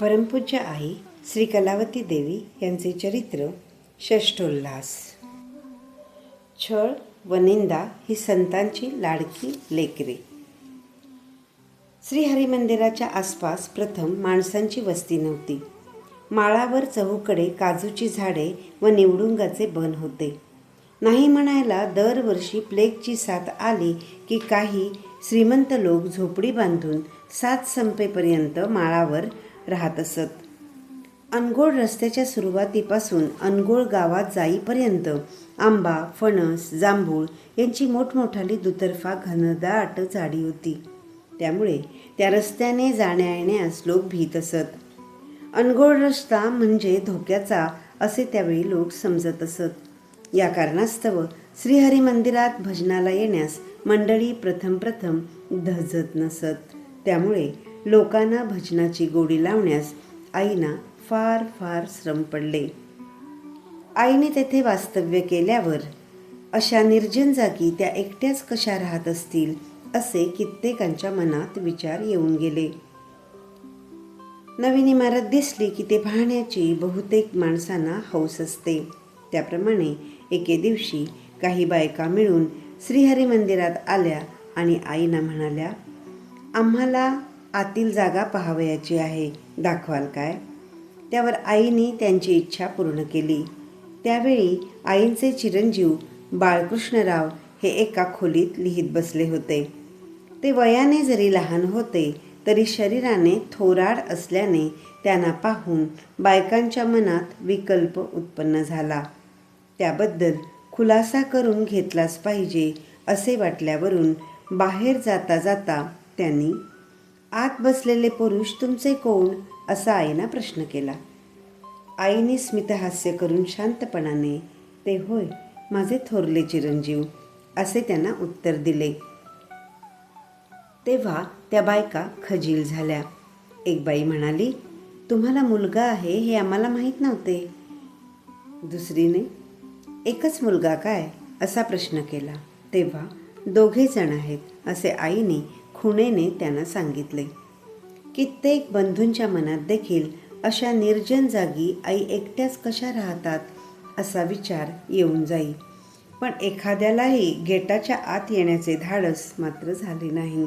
परमपूज्य आई श्री कलावती देवी यांचे चरित्र षष्ठोल्हास छळ व निंदा ही संतांची लाडकी लेकरे. श्री हरिमंदिराच्या आसपास प्रथम माणसांची वस्ती नव्हती. माळावर चहूकडे काजूची झाडे व निवडुंगाचे बन होते. नाही म्हणायला दरवर्षी प्लेगची साथ आली की काही श्रीमंत लोक झोपडी बांधून सात संपेपर्यंत माळावर राहत असत. अनगोळ रस्त्याच्या सुरुवातीपासून अनगोळ गावात जाईपर्यंत आंबा फणस जांभूळ यांची मोठमोठाली दुतर्फा घनदाट झाडी होती. त्यामुळे त्या रस्त्याने जाण्या येण्यास लोक भीत असत. अनगोळ रस्ता म्हणजे धोक्याचा असे त्यावेळी लोक समजत असत. या कारणास्तव श्रीहरी मंदिरात भजनाला येण्यास मंडळी प्रथम प्रथम धजत नसत. त्यामुळे लोकांना भजनाची गोडी लावण्यास आईना फार फार श्रम पडले. आईने तेथे वास्तव्य केल्यावर अशा निर्जन जागी त्या एकट्याच कशा राहत असतील असे कित्येकांच्या मनात विचार येऊन गेले. नवीन इमारत दिसली की ते पाहण्याची बहुतेक माणसांना हौस असते. त्याप्रमाणे एके दिवशी काही बायका मिळून श्रीहरी मंदिरात आल्या आणि आईना म्हणाल्या आम्हाला आतील जागा पाहावयाची आहे. दाखवाल काय? त्यावर आईने त्यांची इच्छा पूर्ण केली. त्यावेळी आईंचे चिरंजीव बाळकृष्णराव हे एका खोलीत लिहित बसले होते. ते वयाने जरी लहान होते तरी शरीराने थोराड असल्याने त्यांना पाहून बायकांच्या मनात विकल्प उत्पन्न झाला. त्याबद्दल खुलासा करून घेतलाच पाहिजे असे वाटल्यावरून बाहेर जाता जाता त्यांनी आत बसलेले पुरुष तुमचे कोण? असा आईनं प्रश्न केला. आईने स्मितहास्य करून शांतपणाने ते होय माझे थोरले चिरंजीव असे त्यांना उत्तर दिले. तेव्हा त्या बायका खजील झाल्या. एक बाई म्हणाली तुम्हाला मुलगा आहे हे आम्हाला माहीत नव्हते. दुसरीने एकच मुलगा काय? असा प्रश्न केला. तेव्हा दोघे जण आहेत असे आईने खुणेने त्यांना सांगितले. कित्येक बंधूंच्या मनात देखील अशा निर्जन जागी आई एकट्याच कशा राहतात असा विचार येऊन जाई. पण एखाद्यालाही गेटाच्या आत येण्याचे धाडस मात्र झाले नाही.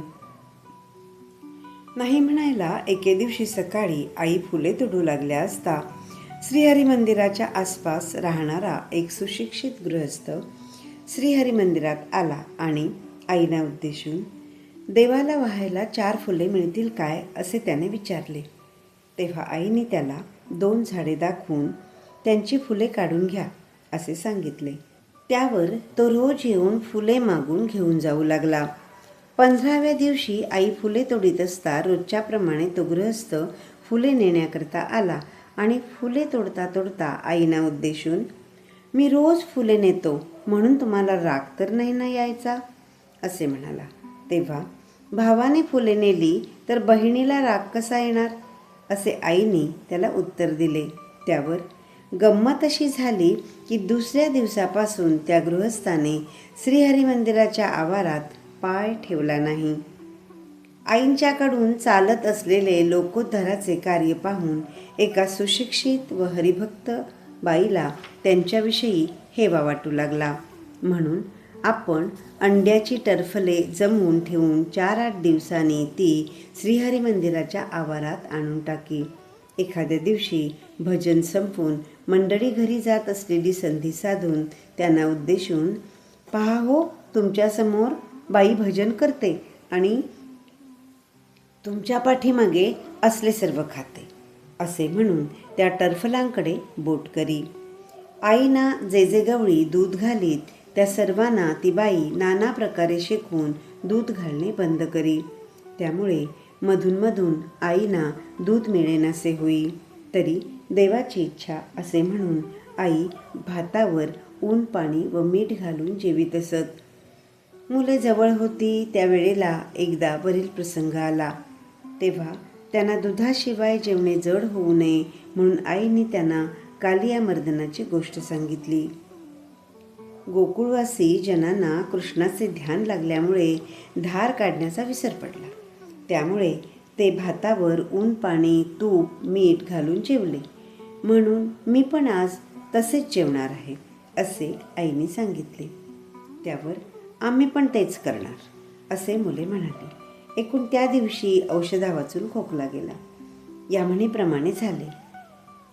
नाही म्हणायला एके दिवशी सकाळी आई फुले तोडू लागल्या असता श्रीहरी मंदिराच्या आसपास राहणारा एक सुशिक्षित गृहस्थ श्रीहरी मंदिरात आला आणि आईना उद्देशून देवाला व्हायला चार फुले मिळतील काय असे त्याने विचारले. तेव्हा आईने त्याला दोन झाडे दाखवून त्यांची फुले काढून घ्या असे सांगितले. त्यावर तो रोज येऊन फुले मागून घेऊन जाऊ लागला. पंधराव्या दिवशी आई फुले तोडीत असता रोजच्याप्रमाणे तो गृहस्थ फुले नेण्याकरता आला आणि फुले तोडता तोडता आईना उद्देशून मी रोज फुले नेतो म्हणून तुम्हाला राग तर नाही ना यायचा? असे म्हणाला. तेव्हा भावाने फुले नेली तर बहिणीला राग कसा येणार? असे आईने त्याला उत्तर दिले. त्यावर गंमत अशी झाली की दुसऱ्या दिवसापासून त्या गृहस्थाने श्रीहरी मंदिराच्या आवारात पाय ठेवला नाही. आईंच्याकडून चालत असलेले लोकोद्धाराचे कार्य पाहून एका सुशिक्षित व हरिभक्त बाईला त्यांच्याविषयी हेवा वाटू लागला. म्हणून आपण अंड्याची टरफले जमवून ठेवून चार आठ दिवसांनी ती श्रीहरी मंदिराच्या आवारात आणून टाकी. एखाद्या दिवशी भजन संपून मंडळी घरी जात असलेली संधी साधून त्यांना उद्देशून पहा हो तुमच्यासमोर बाई भजन करते आणि तुमच्या पाठीमागे असले सर्व खाते असे म्हणून त्या टर्फलांकडे बोट करी. आईना जे जे गवळी दूध घालीत त्या सर्वांना ती बाई नाना प्रकारे शिकवून दूध घालणे बंद करी. त्यामुळे मधूनमधून आईना दूध मिळेनासे होई. तरी देवाची इच्छा असे म्हणून आई भातावर ऊन पाणी व मीठ घालून जेवीत असत. मुले जवळ होती त्यावेळेला एकदा वरील प्रसंग आला. तेव्हा त्यांना दुधाशिवाय जेवणे जड होऊ नये म्हणून आईने त्यांना कालिया मर्दनाची गोष्ट सांगितली. गोकुळवासी जनांना कृष्णाचे ध्यान लागल्यामुळे धार काढण्याचा विसर पडला. त्यामुळे ते भातावर ऊन पाणी तूप मीठ घालून जेवले. म्हणून मी पण आज तसेच जेवणार आहे असे आईने सांगितले. त्यावर आम्ही पण तेच करणार असे मुले म्हणाले. एकूण त्या दिवशी औषधा वाचून खोकला गेला. या म्हणीप्रमाणे झाले.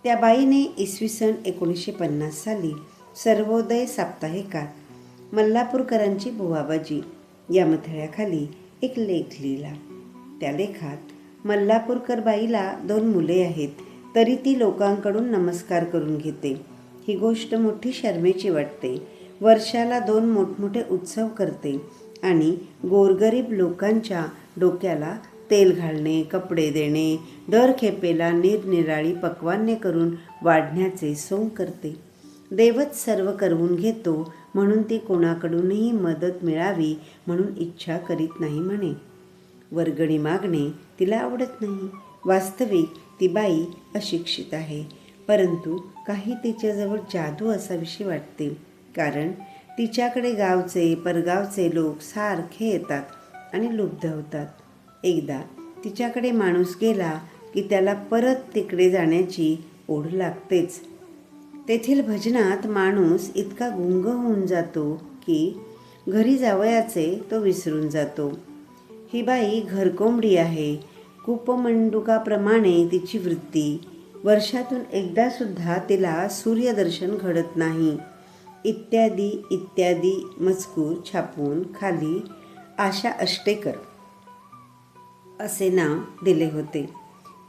त्या बाईने इसवी सन एकोणीसशे पन्नास साली सर्वोदय साप्ताहिकात मल्लापूरकरांची बुवाबाजी या मथळ्याखाली एक लेख लिहिला. त्या लेखात मल्लापूरकर बाईला दोन मुले आहेत तरी ती लोकांकडून नमस्कार करून घेते. ही गोष्ट मोठी शर्मेची वाटते. वर्षाला दोन मोठमोठे उत्सव करते आणि गोरगरीब लोकांच्या डोक्याला तेल घालणे कपडे देणे दर खेपेला निरनिराळी पक्वान्ने करून वाढण्याचे सोंग करते. देवच सर्व करवून घेतो म्हणून ती कोणाकडूनही मदत मिळावी म्हणून इच्छा करीत नाही म्हणे. वर्गणी मागणे तिला आवडत नाही. वास्तविक ती बाई अशिक्षित आहे. परंतु काही तिच्याजवळ जादू असाविषयी वाटते. कारण तिच्याकडे गावचे परगावचे लोक सारखे येतात आणि लुब्ध होतात. एकदा तिच्याकडे माणूस गेला की त्याला परत तिकडे जाण्याची ओढ लागतेच. तेथील भजनात माणूस इतका गुंग होऊन जातो की घरी जावयाचे तो विसरून जातो. ही बाई घरकोंबडी आहे. कूपमंडुकाप्रमाणे तिची वृत्ती. वर्षातून एकदासुद्धा तिला सूर्यदर्शन घडत नाही. इत्यादी इत्यादी मजकूर छापून खाली आशा अष्टेकर असे नाव दिले होते.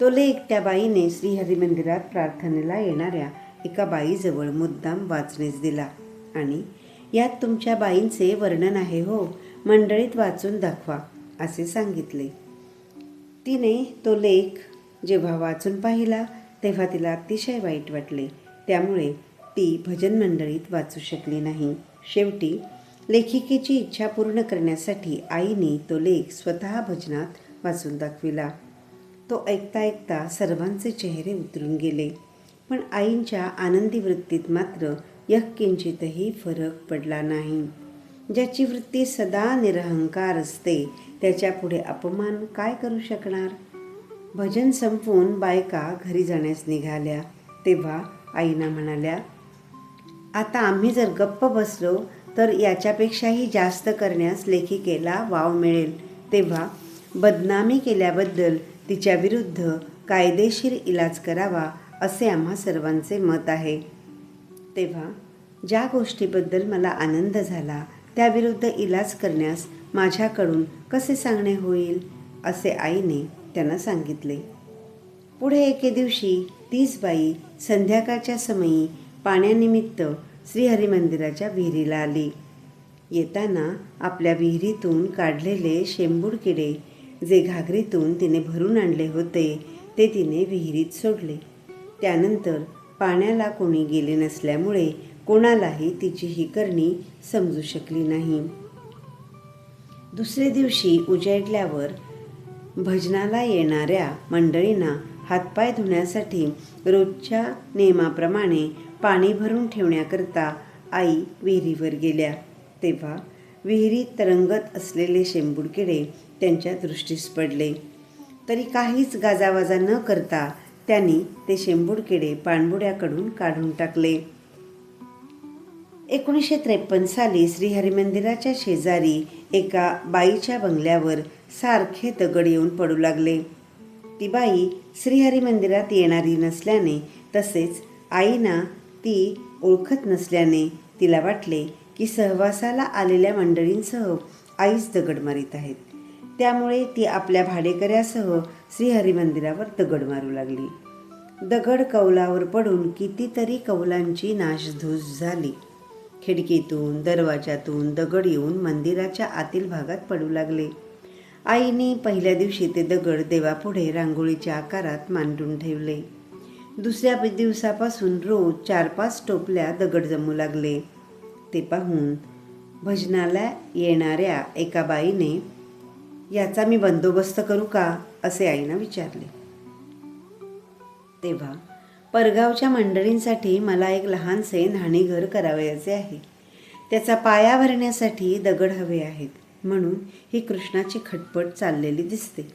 तो लेख त्या बाईने श्रीहरी मंदिरात प्रार्थनेला येणाऱ्या एका बाईजवळ मुद्दाम वाचनेस दिला. आणि यात तुमच्या बाईंचे वर्णन आहे हो मंडळीत वाचून दाखवा असे सांगितले. तिने तो लेख जेव्हा वाचून पाहिला तेव्हा तिला अतिशय वाईट वाटले. त्यामुळे ती भजन मंडळीत वाचू शकली नाही. शेवटी लेखिकेची इच्छा पूर्ण करण्यासाठी आईने तो लेख स्वतः भजनात वाचून दाखविला. तो ऐकता ऐकता सर्वांचे चेहरे उतरून गेले. पण आईंच्या आनंदी वृत्तीत मात्र यकिंचितही फरक पडला नाही. ज्याची वृत्ती सदा निरहंकार असते त्याच्या पुढे अपमान काय करू शकणार? भजन संपवून बायका घरी जाण्यास निघाल्या तेव्हा आईना म्हणाल्या आता आम्ही जर गप्प बसलो तर याच्यापेक्षाही जास्त करण्यास लेखिकेला वाव मिळेल. तेव्हा बदनामी केल्याबद्दल तिच्या विरुद्ध कायदेशीर इलाज करावा असे आम्हा सर्वांचे मत आहे. तेव्हा ज्या गोष्टीबद्दल मला आनंद झाला त्याविरुद्ध इलाज करण्यास माझ्याकडून कसे सांगणे होईल असे आईने त्यांना सांगितले. पुढे एके दिवशी तीच बाई संध्याकाळच्या समयी पाण्यानिमित्त श्रीहरिमंदिराच्या विहिरीला आली. येताना आपल्या विहिरीतून काढलेले शेंबूड किडे जे घागरीतून तिने भरून आणले होते ते तिने विहिरीत सोडले. त्यानंतर पाण्याला कोणी गेले नसल्यामुळे कोणालाही तिची ही करणी समजू शकली नाही. दुसरे दिवशी उजेडल्यावर भजनाला येणाऱ्या मंडळींना हातपाय धुण्यासाठी रोजच्या नियमाप्रमाणे पाणी भरून ठेवण्याकरता आई विहिरीवर गेल्या. तेव्हा विहिरीत तरंगत असलेले शेंबुडकिडे त्यांच्या दृष्टीस पडले. तरी काहीच गाजावाजा न करता त्यांनी ते शेंबुडकिडे पाणबुड्याकडून काढून टाकले. एकोणीसशे त्रेपन्न साली श्रीहरिमंदिराच्या शेजारी एका बाईच्या बंगल्यावर सारखे दगड येऊन पडू लागले. ती बाई श्रीहरिमंदिरात येणारी नसल्याने तसेच आईना ती ओळखत नसल्याने तिला वाटले की सहवासाला आलेल्या मंडळींसह आईच दगड मारीत आहेत. त्यामुळे ती आपल्या भाडेकऱ्यासह श्रीहरिमंदिरावर दगड मारू लागली. दगड कौलावर पडून कितीतरी कौलांची नाशधूस झाली. खिडकीतून दरवाजातून दगड येऊन मंदिराच्या आतील भागात पडू लागले. आईने पहिल्या दिवशी ते दगड देवापुढे रांगोळीच्या आकारात मांडून ठेवले. दुसऱ्या दिवसापासून रोज चार पाच टोपल्या दगड जमू लागले. ते पाहून भजनाला येणाऱ्या एका बाईने याचा मी बंदोबस्त करू का? असे आईनं विचारले. तेव्हा परगावच्या मंडळींसाठी मला एक लहानसे न्हाणीघर करावयाचे आहे. त्याचा पाया भरण्यासाठी दगड हवे आहेत म्हणून ही कृष्णाची खटपट चाललेली दिसते.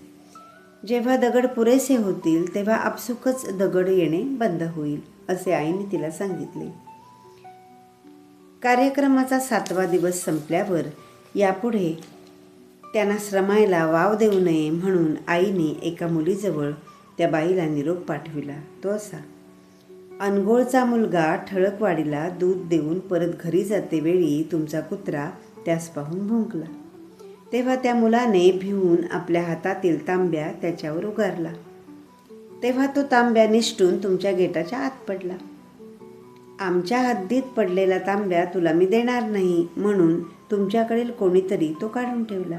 जेव्हा दगड पुरेसे होतील तेव्हा आपसुकच दगड येणे बंद होईल असे आईने तिला सांगितले. कार्यक्रमाचा सातवा दिवस संपल्यावर यापुढे त्यांना श्रमायला वाव देऊ नये म्हणून आईने एका मुलीजवळ त्या बाईला निरोप पाठविला. तो असा अनगोळचा मुलगा ठळकवाडीला दूध देऊन परत घरी जाते वेळी तुमचा कुत्रा त्यास पाहून भुंकला. तेव्हा त्या मुलाने भिवून आपल्या हातातील तांब्या त्याच्यावर उगारला. तेव्हा तो तांब्या निष्ठून तुमच्या गेटाच्या आत पडला. आमच्या हद्दीत पडलेला तांब्या तुला मी देणार नाही म्हणून तुमच्याकडील कोणीतरी तो काढून ठेवला.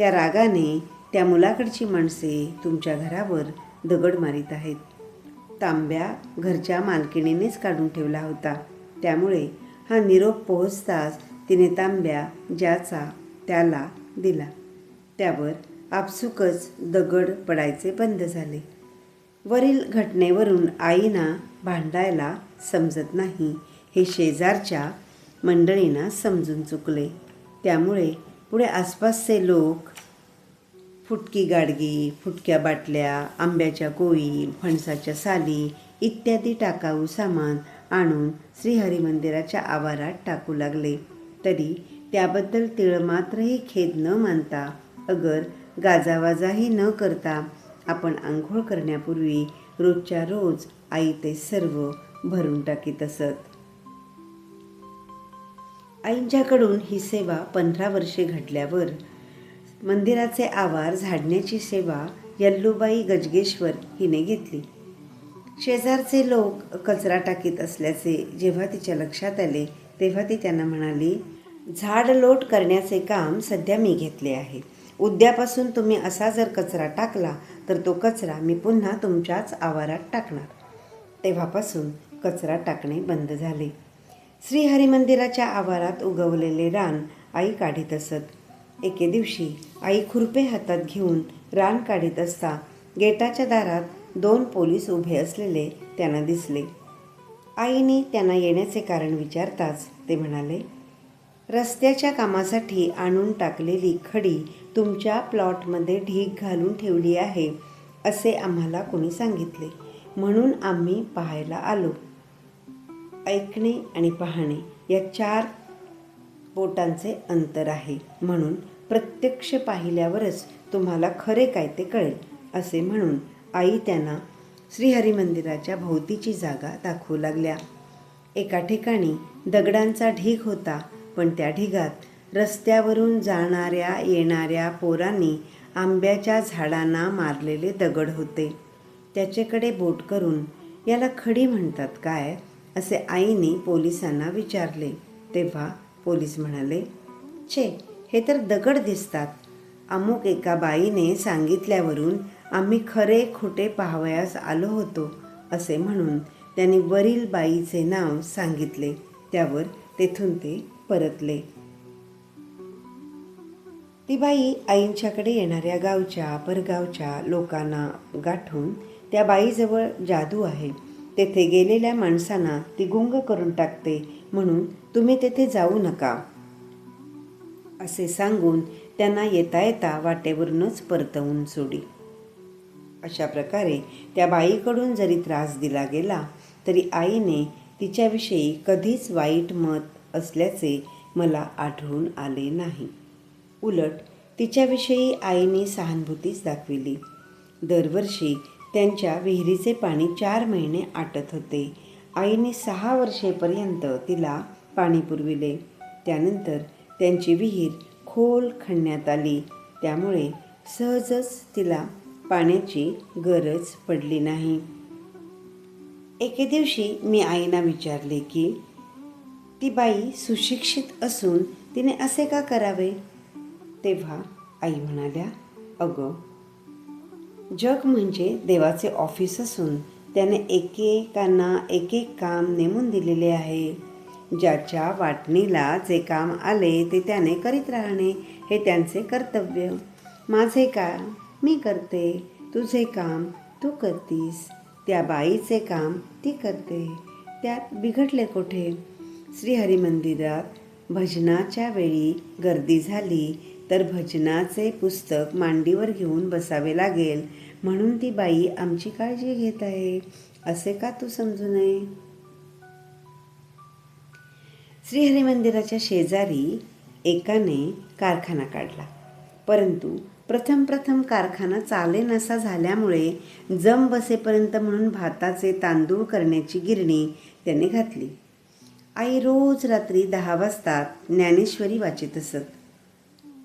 त्या रागाने त्या मुलाकडची माणसे तुमच्या घरावर दगड मारीत आहेत. तांब्या घरच्या मालकिणीनेच काढून ठेवला होता. त्यामुळे हा निरोप पोहोचताच तिने तांब्या ज्याचा त्याला दिला. त्यावर आपसुकच दगड पडायचे बंद झाले. वरील घटनेवरून आईना भांडायला समजत नाही हे शेजारच्या मंडळींना समजून चुकले. त्यामुळे पुढे आसपासचे लोक फुटकी गाडगी फुटक्या बाटल्या आंब्याच्या कोळी फणसाच्या साली इत्यादी टाकाऊ सामान आणून श्रीहरी मंदिराच्या आवारात टाकू लागले. तरी त्याबद्दल तिळमात्रही खेद न मानता अगर गाजावाजाही न करता आपण आंघोळ करण्यापूर्वी रोजच्या रोज आई ते सर्व भरून टाकीत असत. आईंच्याकडून ही सेवा पंधरा वर्षे घडल्यावर मंदिराचे आवार झाडण्याची सेवा यल्लूबाई गजगेश्वर हिने घेतली. शेजारचे लोक कचरा टाकीत असल्याचे जेव्हा तिच्या लक्षात आले तेव्हा ती त्यांना म्हणाली झाड लोट करण्याचे काम सध्या मी घेतले आहे. उद्यापासून तुम्ही असा जर कचरा टाकला तर तो कचरा मी पुन्हा तुमच्याच आवारात टाकणार. तेव्हापासून कचरा टाकणे बंद झाले. श्रीहरिमंदिराच्या आवारात उगवलेले रान आई काढीत असत. एके दिवशी आई खुरपे हातात घेऊन रान काढीत असता गेटाच्या दारात दोन पोलीस उभे असलेले त्यांना दिसले. आईने त्यांना येण्याचे कारण विचारताच ते म्हणाले रस्त्याच्या कामासाठी आणून टाकलेली खडी तुमच्या प्लॉटमध्ये ढीक घालून ठेवली आहे असे आम्हाला कोणी सांगितले. म्हणून आम्ही पाहायला आलो. ऐकणे आणि पाहणे या चार बोटांचे अंतर आहे. म्हणून प्रत्यक्ष पाहिल्यावरच तुम्हाला खरे काय ते कळेल असे म्हणून आई त्यांना श्रीहरी मंदिराच्या भोवतीची जागा दाखवू लागल्या. एका ठिकाणी दगडांचा ढीग होता पण त्या ढिगात रस्त्यावरून जाणाऱ्या येणाऱ्या पोरांनी आंब्याच्या झाडांना मारलेले दगड होते. त्याच्याकडे बोट करून याला खडी म्हणतात काय? असे आईने पोलिसांना विचारले. तेव्हा पोलीस म्हणाले छे हे तर दगड दिसतात. अमुक एका बाईने सांगितल्यावरून आम्ही खरे खोटे पाहावयास आलो होतो असे म्हणून त्यांनी वरील बाईचे नाव सांगितले. त्यावर तेथून ते परतले. ती बाई आईंच्याकडे येणाऱ्या गावच्या परगावच्या लोकांना गाठून त्या बाईजवळ जादू आहे. तेथे गेलेल्या माणसांना ती गुंग करून टाकते म्हणून तुम्ही तेथे जाऊ नका. असे सांगून त्यांना येता येता वाटेवरूनच परतवून सोडी अशा प्रकारे त्या बाईकडून जरी त्रास दिला गेला तरी आईने तिच्याविषयी कधीच वाईट मत असल्याचे मला आढळून आले नाही. उलट तिच्याविषयी आईने सहानुभूतीच दाखविली. दरवर्षी त्यांच्या विहिरीचे पाणी चार महिने आटत होते. आईने सहा वर्षेपर्यंत तिला पाणी पुरविले. त्यानंतर त्यांची विहीर खोल खणण्यात आली. त्यामुळे सहजच तिला पाण्याची गरज पडली नाही. एके दिवशी मी आईना विचारले की ती बाई सुशिक्षित असून तिने असे का करावे? तेव्हा आई म्हणाल्या अगं जग म्हणजे देवाचे ऑफिस असून त्याने एकेकांना एक एक काम नेमून दिलेले आहे. ज्याच्या वाटणीला जे काम आले ते त्याने करीत राहणे हे त्यांचे कर्तव्य. माझे काम मी करते तुझे काम तू करतीस त्या बाईचे काम ती करते त्यात बिघडले कुठे? श्रीहरी मंदिरात भजनाच्या वेळी गर्दी झाली तर भजनाचे पुस्तक मांडीवर घेऊन बसावे लागेल. म्हणून ती बाई आमची काळजी घेत आहे. असे का तू समजू नये? श्रीहरी मंदिराच्या शेजारी एकाने कारखाना काढला. परंतु प्रथम प्रथम कारखाना चाले नसा झाल्यामुळे जम बसेपर्यंत म्हणून भाताचे तांदूळ करण्याची गिरणी त्याने घातली. आई रोज रात्री दहा वाजता ज्ञानेश्वरी वाचित असत.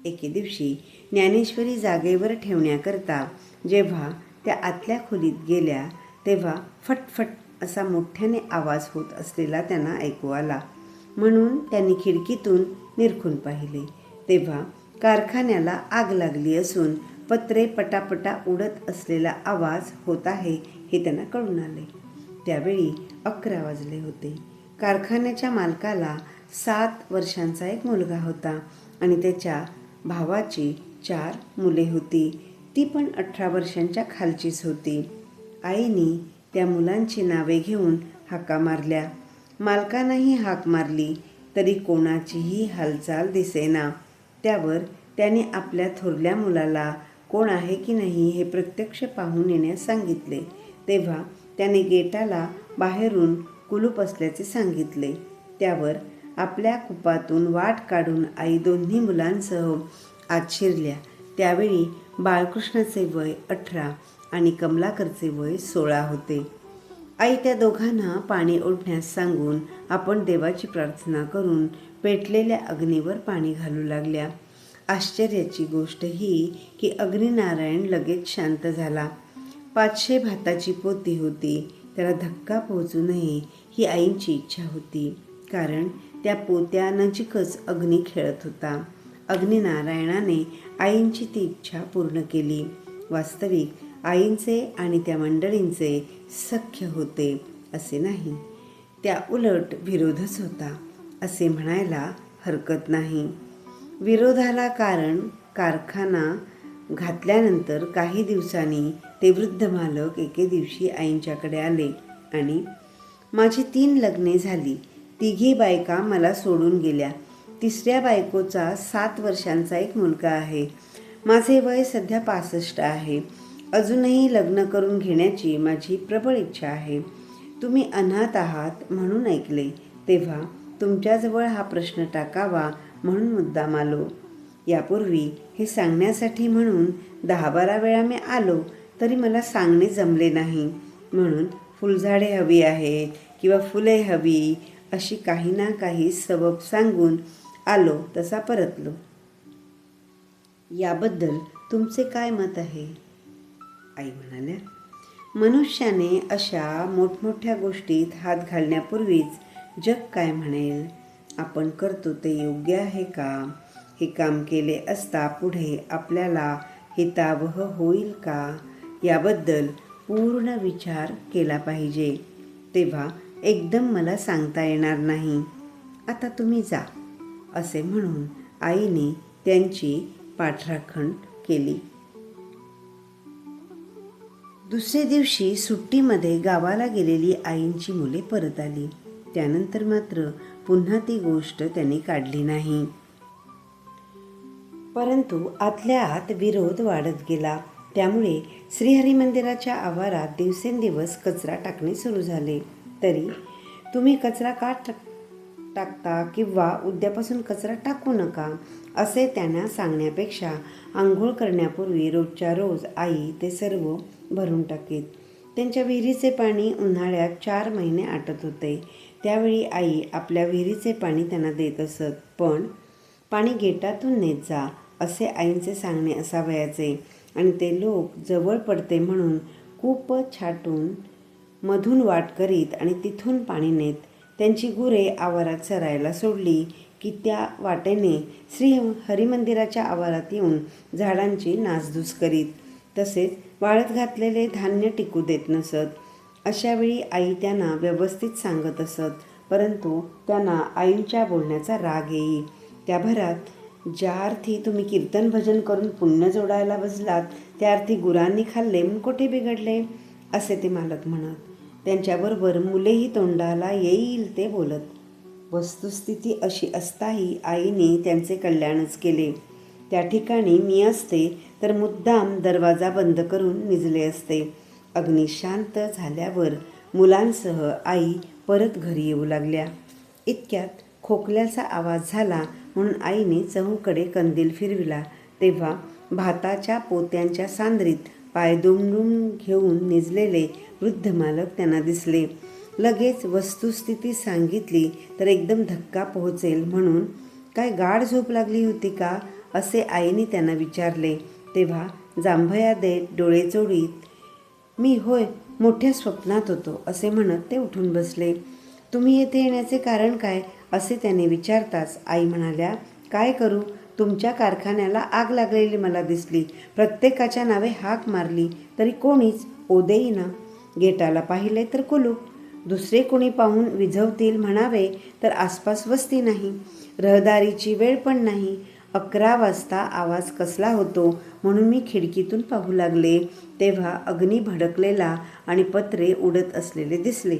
एके दिवशी ज्ञानेश्वरी जागेवर ठेवण्याकरता जेव्हा त्या आतल्या खोलीत गेल्या तेव्हा फटफट असा मोठ्याने आवाज होत असलेला त्यांना ऐकू आला. म्हणून त्यांनी खिडकीतून निरखून पाहिले. तेव्हा कारखान्याला आग लागली असून पत्रे पटापटा उडत असलेला आवाज होत आहे हे त्यांना कळून आले. त्यावेळी अकरा वाजले होते. कारखान्याच्या मालकाला सात वर्षांचा एक मुलगा होता आणि त्याच्या भावाची चार मुले होती. ती पण अठरा वर्षांच्या खालचीच होती. आईने त्या मुलांची नावे घेऊन हाका मारल्या. मालकानंही हाक मारली तरी कोणाचीही हालचाल दिसेना. त्यावर त्याने आपल्या थोरल्या मुलाला कोण आहे की नाही हे प्रत्यक्ष पाहून येण्यास सांगितले. तेव्हा त्याने गेटाला बाहेरून कुलूप असल्याचे सांगितले. त्यावर आपल्या कुपातून वाट काढून आई दोन्ही मुलांसह आत शिरल्या. त्यावेळी बाळकृष्णाचे वय अठरा आणि कमलाकरचे वय सोळा होते. आई त्या दोघांना पाणी ओढण्यास सांगून आपण देवाची प्रार्थना करून पेटलेल्या अग्नीवर पाणी घालू लागल्या. आश्चर्याची गोष्ट ही की अग्निनारायण लगेच शांत झाला. पाचशे भाताची पोती होती. त्याला धक्का पोहोचू नये ही आईंची इच्छा होती. कारण त्या पोत्या नजीकच अग्नी खेळत होता. अग्निनारायणाने आईंची ती इच्छा पूर्ण केली. वास्तविक आईंचे आणि त्या मंडळींचे सख्य होते असे नाही. त्या उलट विरोधच होता असे म्हणायला हरकत नाही. विरोधाला कारण कारखाना घातल्यानंतर काही दिवसांनी ते वृद्ध मालक एके दिवशी आईंच्याकडे आले आणि माझी तीन लग्ने झाली तिघी बायका मला सोडून गेल्या. तिसऱ्या बायकोचा सात वर्षांचा एक मुलगा आहे. माझे वय सध्या पासष्ट आहे. अजूनही लग्न करून घेण्याची माझी प्रबळ इच्छा आहे. तुम्ही अनाथ आहात म्हणून ऐकले. तेव्हा तुमच्याजवळ हा प्रश्न टाकावा म्हणून मुद्दाम आलो. यापूर्वी हे सांगण्यासाठी म्हणून दहा बारा वेळा मी आलो तरी मला सांगणे जमले नाही. म्हणून फुलझाडे हवी आहेत किंवा फुले हवी अशी काही ना काही सबब सांगून आलो तसा परतलो. याबद्दल तुमचे काय मत आहे? आई म्हणाल्या मनुष्याने अशा मोठमोठ्या गोष्टीत हात घालण्यापूर्वीच जग काय म्हणेल? आपण करतो ते योग्य आहे का? हे काम केले असता पुढे आपल्याला हितावह होईल का? याबद्दल पूर्ण विचार केला पाहिजे. तेव्हा एकदम मला सांगता येणार नाही. आता तुम्ही जा असे म्हणून आईने त्यांची पाठराखण केली. दुसरे दिवशी सुट्टीमध्ये गावाला गेलेली आईंची मुले परत आली. त्यानंतर मात्र पुन्हा ती गोष्ट त्यांनी काढली नाही. परंतु आतल्या आत विरोध वाढत गेला. त्यामुळे श्रीहरी मंदिराच्या आवारात दिवसेंदिवस कचरा टाकणे सुरू झाले. तरी तुम्ही कचरा का टाकता किंवा उद्यापासून कचरा टाकू नका असे त्यांना सांगण्यापेक्षा आंघोळ करण्यापूर्वी रोजच्या रोज आई ते सर्व भरून टाकीत. त्यांच्या विहिरीचे पाणी उन्हाळ्यात चार महिने आटत होते. त्यावेळी आई आपल्या विहिरीचे पाणी त्यांना देत असत पण पाणी गेटातून नेत जा असे आईंचे सांगणे असावयाचे. आणि ते लोक जवळ पडते म्हणून खूप छाटून मधून वाट करीत आणि तिथून पाणी नेत त्यांची गुरे आवारात चरायला सोडली की त्या वाटेने श्री हरिमंदिराच्या आवारात येऊन झाडांची नासधूस करीत. तसेच वाळत घातलेले धान्य टिकू देत नसत. अशावेळी आई त्यांना व्यवस्थित सांगत असत परंतु त्यांना आईंच्या बोलण्याचा राग येई. त्या भरात ज्या अर्थी तुम्ही कीर्तन भजन करून पुण्य जोडायला बसलात त्या अर्थी गुरांनी खाल्ले मग कुठे बिघडले? असे ते मालक म्हणत. त्यांच्याबरोबर मुलेही तोंडाला येईल ते बोलत. वस्तुस्थिती अशी असताही आईने त्यांचे कल्याणच केले. त्या ठिकाणी मी असते तर मुद्दाम दरवाजा बंद करून निजले असते. अग्नी शांत झाल्यावर मुलांसह आई परत घरी येऊ लागल्या. इतक्यात खोकल्याचा आवाज झाला म्हणून आईने चहूकडे कंदील फिरविला. तेव्हा भाताच्या पोत्यांच्या सांद्रीत पाय दुमडून घेऊन निजलेले वृद्ध मालक त्यांना दिसले. लगेच वस्तुस्थिती सांगितली तर एकदम धक्का पोहोचेल म्हणून. काय गाढ झोप लागली होती का? असे आईने त्यांना विचारले. तेव्हा जांभया देत डोळे चोळीत मी होय मोठ्या स्वप्नात होतो असे म्हणत ते उठून बसले. तुम्ही येथे येण्याचे कारण काय? असे त्याने विचारताच आई म्हणाल्या. काय करू? तुमच्या कारखान्याला आग लागलेली मला दिसली. प्रत्येकाच्या नावे हाक मारली. तरी कोणीच ओदेईना. गेटाला पाहिले तर कुलूप. दुसरे कोणी पाहून विझवतील म्हणावे तर आसपास वस्ती नाही. रहदारीची वेळ पण नाही. अकरा वाजता आवाज कसला होतो म्हणून मी खिडकीतून पाहू लागले. तेव्हा अग्नी भडकलेला आणि पत्रे उडत असलेले दिसले.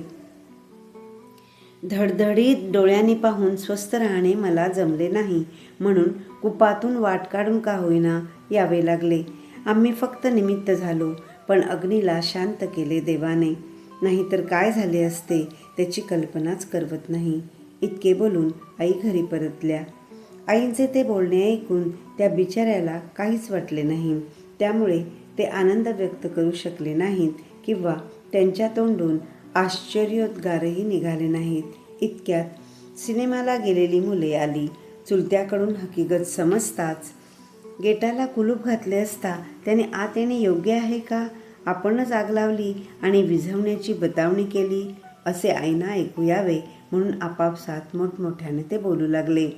धडधडीत डोळ्यांनी पाहून स्वस्थ राहणे मला जमले नाही. म्हणून कुपातून वाट काढून का होईना यावे लागले. आम्ही फक्त निमित्त झालो पण अग्नीला शांत केले देवाने. नाहीतर काय झाले असते त्याची कल्पनाच करवत नाही. इतके बोलून आई घरी परतल्या. आईंचे ते बोलणे ऐकून त्या बिचाऱ्याला काहीच वाटले नाही. त्यामुळे ते आनंद व्यक्त करू शकले नाहीत किंवा त्यांच्या तोंडून आश्चर्योद्गारही निघाले नाहीत. इतक्यात सिनेमाला गेलेली मुले आली. चुलत्याकडून हकीकत समजताच गेटाला कुलूप घातले असता त्याने आत येणे योग्य आहे का? आपणच आग लावली आणि विझवण्याची बतावणी केली असे आईना ऐकू यावे म्हणून आपापसात मोठमोठ्याने ते बोलू लागले.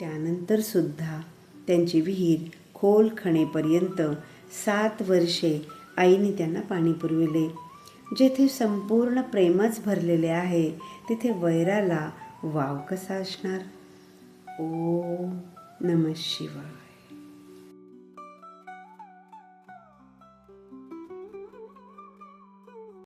त्यानंतर सुद्धा त्यांची विहीर खोल खणेपर्यंत सात वर्षे आईने त्यांना पाणी पुरविले. जेथे संपूर्ण प्रेमच भरलेले आहे तिथे वैराला वाव कसा असणार? ओ नम शिवा